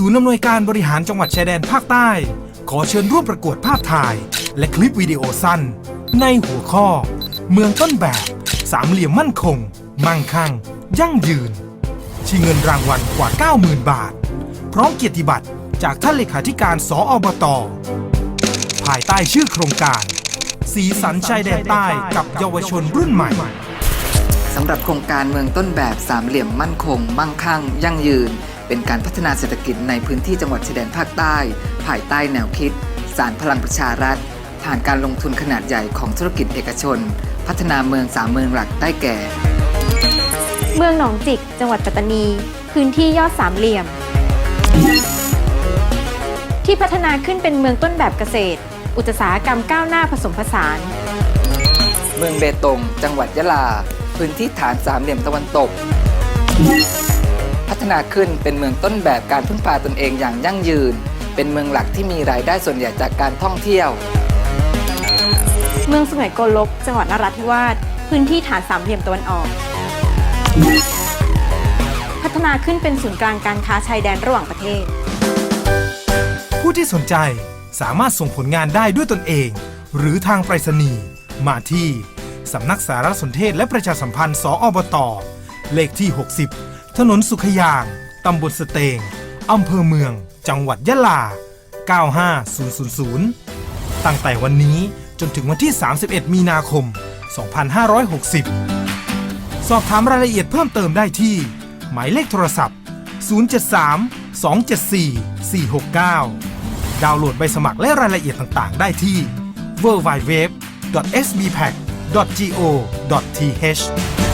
ศูนย์อำนวยการบริหารจังหวัดชายแดนภาคใต้ ขอเชิญร่วมประกวดภาพถ่าย และคลิปวิดีโอสั้น ในหัวข้อ เมืองต้นแบบ สามเหลี่ยมมั่นคง มั่งคั่ง ยั่งยืน ชิงเงินรางวัลกว่า 90,000 บาท พร้อมเกียรติบัตรจากท่านเลขาธิการสออบต ภายใต้ชื่อโครงการ สีสันชายแดนใต้กับเยาวชนรุ่นใหม่สำหรับโครงการเมืองต้นแบบสามเหลี่ยมมั่นคง มั่งคั่ง ยั่งยืน เป็นการพัฒนาเศรษฐกิจในพื้นที่จังหวัดชายแดนภาคใต้ ภายใต้แนวคิด สารพลังประชารัฐ ผ่านการลงทุนขนาดใหญ่ของธุรกิจเอกชน พัฒนาเมืองสามเมืองหลักได้แก่ เมืองหนองจิก จังหวัดปัตตานี พื้นที่ยอดสามเหลี่ยม ที่พัฒนาขึ้นเป็นเมืองต้นแบบเกษตร อุตสาหกรรมก้าวหน้าผสมผสาน เมืองเบตง จังหวัดยะลา พื้นที่ฐานสามเหลี่ยมตะวันตกพัฒ นาขึ้นเป็นเมืองต้นแบบการพึ่งพาตนเองอย่างยั่งยืน เป็นเมืองหลักที่มีรายได้ส่วนใหญ่จากการท่องเที่ยว เมืองสุไหงโกลก จังหวัดนราธิวาสพื้นที่ฐานสามเหลี่ยมตะวันออก พัฒนาขึ้นเป็นศูนย์กลางการค้าชายแดนระหว่างประเทศ ผู้ที่สนใจสามารถส่งผลงานได้ด้วยตนเอง หรือทางไปรษณีย์มาที่ สำนักสารสนเทศและประชาสัมพันธ์ สออบต เลขที่ 60 ถนนสุขยาง ตำบลสเตง อำเภอเมือง จังหวัดยะลา 95000 ตั้งแต่วันนี้จนถึงวันที่ 31 มีนาคม 2560 สอบถามรายละเอียดเพิ่มเติมได้ที่ หมายเลขโทรศัพท์ 073 274 469 ดาวน์โหลดใบสมัครและรายละเอียดต่าง ๆ ได้ที่ www.sbpack.go.th